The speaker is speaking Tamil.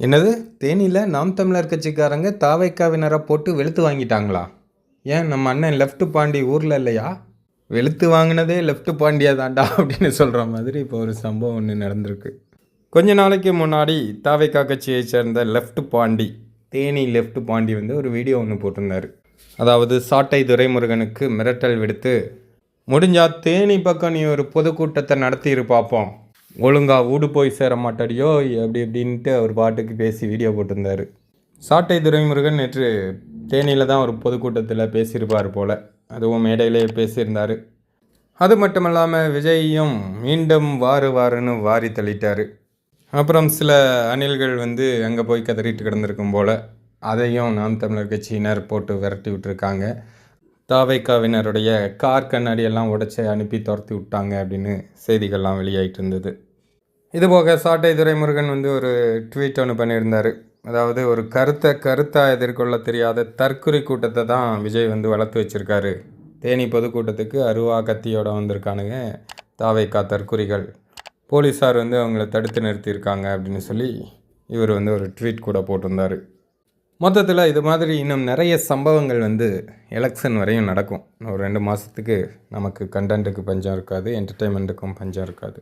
என்னது? தேனியில் நாம் தமிழர் கட்சிக்காரங்க தாவைக்காவினரை போட்டு வெளுத்து வாங்கிட்டாங்களா? ஏன் நம்ம அண்ணன் லெஃப்ட் பாண்டி ஊரில் இல்லையா? வெளுத்து வாங்கினதே லெஃப்ட் பாண்டியா தாண்டா அப்படின்னு சொல்கிற மாதிரி இப்போ ஒரு சம்பவம் ஒன்று நடந்திருக்கு. கொஞ்ச நாளைக்கு முன்னாடி தாவைக்கா கட்சியை சேர்ந்த லெஃப்ட் பாண்டி தேனி லெஃப்ட் பாண்டி வந்து ஒரு வீடியோ ஒன்று போட்டிருந்தார். அதாவது சாட்டை துரைமுருகனுக்கு மிரட்டல் விடுத்து முடிஞ்சா தேனி பக்கம் நீ ஒரு பொதுக்கூட்டத்தை நடத்தியிரு ஒழுங்காக ஒழுங்கா ஊடு போய் சேர மாட்டாடியோ அப்படி இப்படின்ட்டு அவர் பாட்டுக்கு பேசி வீடியோ போட்டிருந்தார். சாட்டை துரைமுருகன் நேற்று தேனியில் தான் ஒரு பொதுக்கூட்டத்தில் பேசியிருப்பார் போல். அதுவும் மேடையிலே பேசியிருந்தார். அது மட்டும் இல்லாமல் விஜய்யும் மீண்டும் வாரு வாருன்னு வாரி தள்ளிட்டார். அப்புறம் சில அணில்கள் வந்து அங்கே போய் கதறிட்டு கிடந்திருக்கும் போல் அதையும் நாம் தமிழர் கட்சியினர் போட்டு விரட்டி விட்டுருக்காங்க. தாவைக்காவினருடைய கார் கண்ணாடியெல்லாம் உடச்சி உடைச்சி அனுப்பி துரத்தி விட்டாங்க அப்படின்னு செய்திகள்லாம் வெளியாயிட்டு இருந்தது. இதுபோக சாட்டை துரைமுருகன் வந்து ஒரு ட்வீட் ஒன்று பண்ணியிருந்தார். அதாவது ஒரு கருத்தை கருத்தாக எதிர்கொள்ள தெரியாத தற்குறி கூட்டத்தை தான் விஜய் வந்து வளர்த்து வச்சுருக்காரு. தேனி பொதுக்கூட்டத்துக்கு அருவா கத்தியோட வந்திருக்கானுங்க தாவைக்கா தற்குறிகள். போலீஸார் வந்து அவங்கள தடுத்து நிறுத்தியிருக்காங்க அப்படின்னு சொல்லி இவர் வந்து ஒரு ட்வீட் கூட போட்டிருந்தார். மொத்தத்தில் இது மாதிரி இன்னும் நிறைய சம்பவங்கள் வந்து எலெக்ஷன் வரையும் நடக்கும். ஒரு ரெண்டு மாதத்துக்கு நமக்கு கண்டென்ட்டுக்கு பஞ்சம் இருக்காது என்டர்டெயின்மெண்ட்டுக்கும் பஞ்சம் இருக்காது.